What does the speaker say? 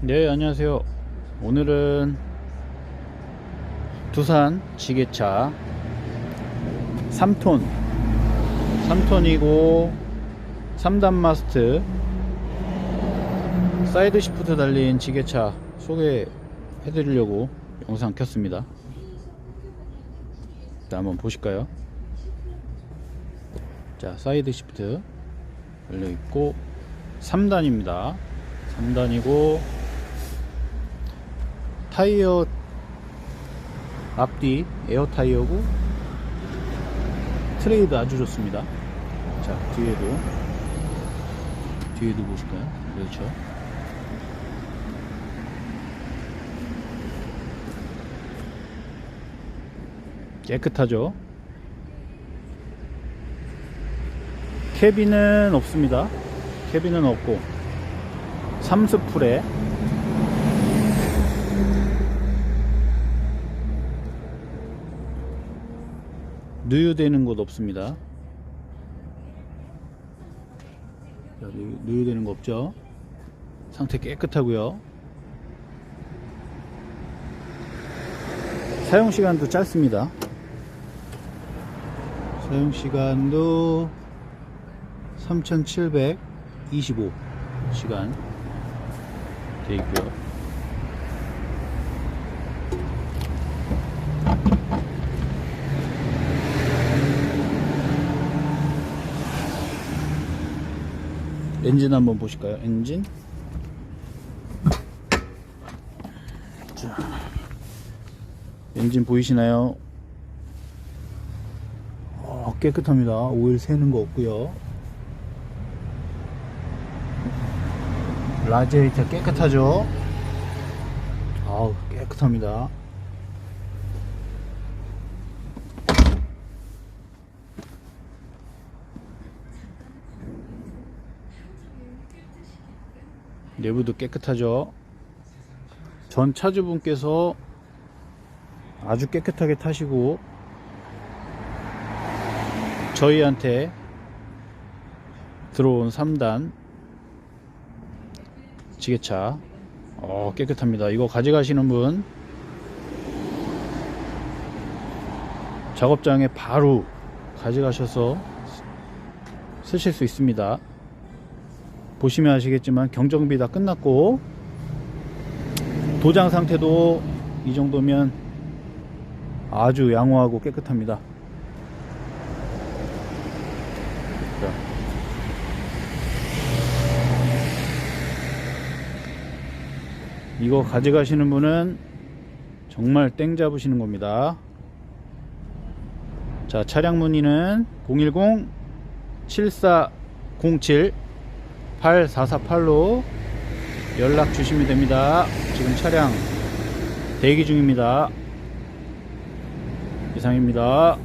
네 안녕하세요. 오늘은 두산 지게차 3톤. 3톤이고 3단 마스트 사이드 시프트 달린 지게차 소개해 드리려고 영상 켰습니다. 자 한번 보실까요? 자 사이드 시프트 열려 있고 3단입니다. 3단이고 타이어 앞뒤 에어 타이어고 트레이드 아주 좋습니다. 자 뒤에도 뒤에도 보실까요 그렇죠. 깨끗하죠? 캐빈은 없습니다. 캐빈은 없고 삼스풀에 누유되는 곳 없습니다. 누유되는 거 없죠? 상태 깨끗하고요. 사용 시간도 짧습니다. 사용 시간도 3,725 시간 돼 있고요. 엔진 한번 보실까요? 엔진. 자, 엔진 보이시나요? 어, 깨끗합니다. 오일 새는 거 없고요. 라지에이터 깨끗하죠? 아우 깨끗합니다. 내부도 깨끗하죠? 전 차주분께서 아주 깨끗하게 타시고 저희한테 들어온 3단 지게차. 어 깨끗합니다. 이거 가져가시는 분 작업장에 바로 가져가셔서 쓰실 수 있습니다 보시면 아시겠지만 경정비 다 끝났고 도장 상태도 이 정도면 아주 양호하고 깨끗합니다 자. 이거 가져가시는 분은 정말 땡 잡으시는 겁니다. 자, 차량 문의는 010-7407-8448로 연락 주시면 됩니다. 지금 차량 대기 중입니다. 이상입니다.